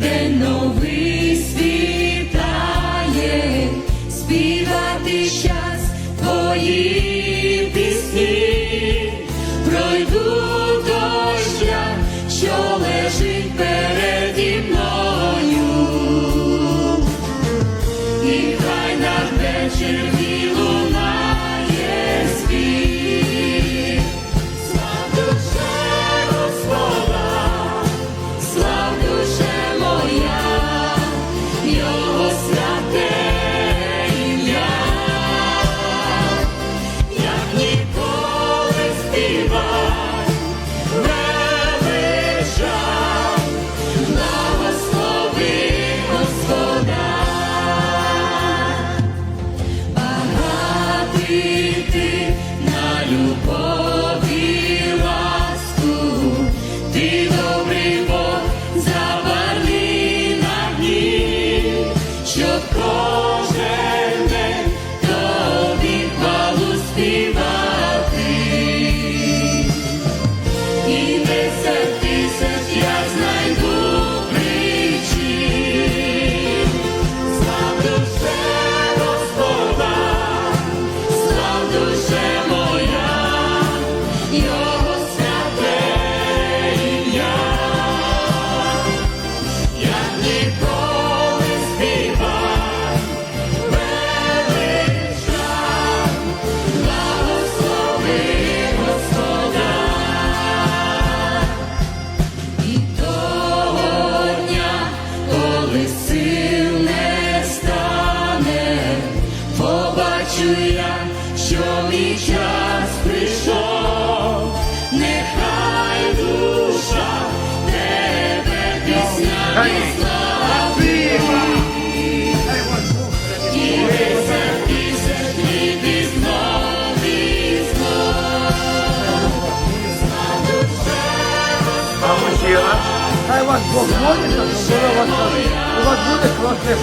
де новий світає, співати щас твої пісні пройду. Мій час прийшов, нехай душа тебе піснями славить. І десять тисяч ніби знов і знов. Хай вас Бог молиться, щоб було у вас, у вас буде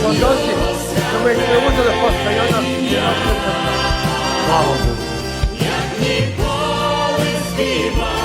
щоб ви приводили постійно. Слава Богу. Ніколи співай,